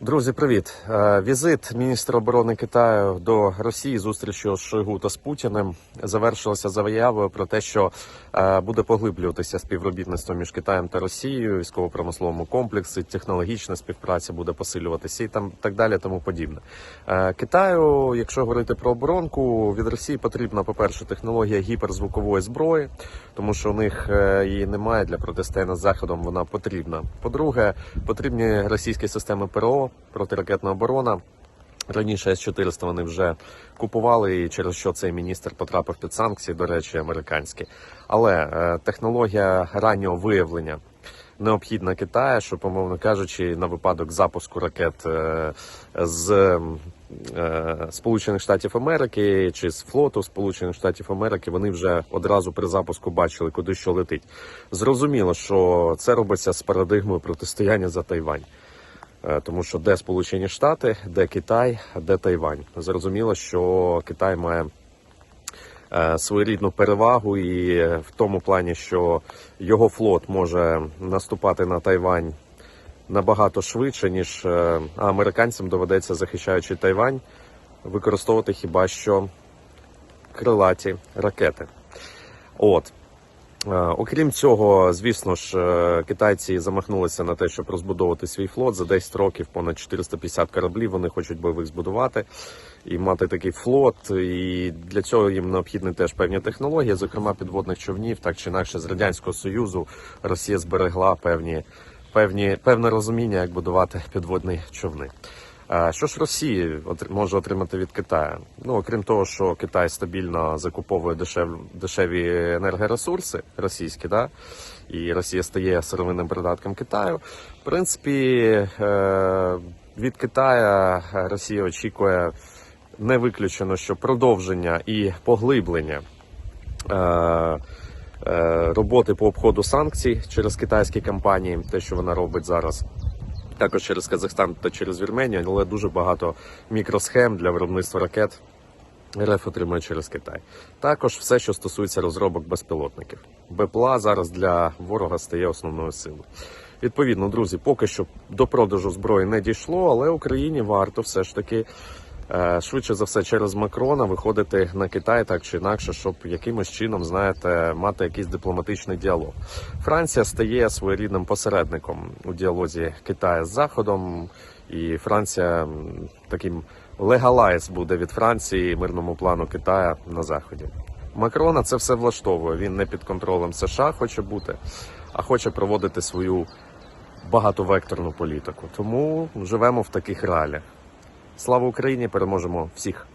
Друзі, привіт! Е, Візит міністра оборони Китаю до Росії зустрічю з Шойгу та з Путіним завершилася заявою про те, що е, буде поглиблюватися співробітництво між Китаєм та Росією, військово-промисловому комплексі, технологічна співпраця буде посилюватися і там так далі, тому подібне. Е, Китаю, якщо говорити про оборонку, від Росії потрібна, по-перше, технологія гіперзвукової зброї, тому що у них її немає для протистояння з заходом. Вона потрібна. По-друге, потрібні російські системи ПРО, протиракетна оборона. Раніше С-400 вони вже купували, і через що цей міністр потрапив під санкції, до речі, американські. Але е, технологія раннього виявлення необхідна Китаю, щоб, умовно кажучи, на випадок запуску ракет е, з е, Сполучених Штатів Америки чи з флоту Сполучених Штатів Америки, вони вже одразу при запуску бачили, куди що летить. Зрозуміло, що це робиться з парадигмою протистояння за Тайвань. Е, Тому що де Сполучені Штати, де Китай, де Тайвань. Зрозуміло, що Китай має е, своєрідну перевагу, і е, в тому плані, що його флот може наступати на Тайвань набагато швидше, ніж американцям доведеться, захищаючи Тайвань, використовувати хіба що крилаті ракети. От. Е, Окрім цього, звісно ж, е, китайці замахнулися на те, щоб розбудовувати свій флот за 10 років, понад 450 кораблів. Вони хочуть бойових збудувати і мати такий флот. І для цього їм необхідні теж певні технології, зокрема підводних човнів, так чи інакше з радянського союзу Росія зберегла певні, певні певне розуміння, як будувати підводні човни. Що ж Росії може отримати від Китаю? Ну окрім того, що Китай стабільно закуповує дешев, дешеві енергоресурси російські, да? і Росія стає сировинним придатком Китаю. В принципі, е, від Китаю Росія очікує не виключено, що продовження і поглиблення. Е, е, Роботи по обходу санкцій через китайські компанії, те, що вона робить зараз, також через Казахстан та через Вірменію, але дуже багато мікросхем для виробництва ракет РФ отримує через Китай. Також все, що стосується розробок безпілотників. БПЛА зараз для ворога стає основною силою. Відповідно, друзі, поки що до продажу зброї не дійшло, але Україні варто все ж таки. Е, Швидше за все через Макрона виходити на Китай так чи інакше, щоб якимось чином, знаєте, мати якийсь дипломатичний діалог. Франція стає своєрідним посередником у діалозі Китаю з Заходом, і Франція таким легалайз буде від Франції мирному плану Китаю на заході. Макрона це все влаштовує. Він не під контролем США хоче бути, а хоче проводити свою багатовекторну політику. Тому живемо в таких реаліях. Слава Україні! Переможемо всіх!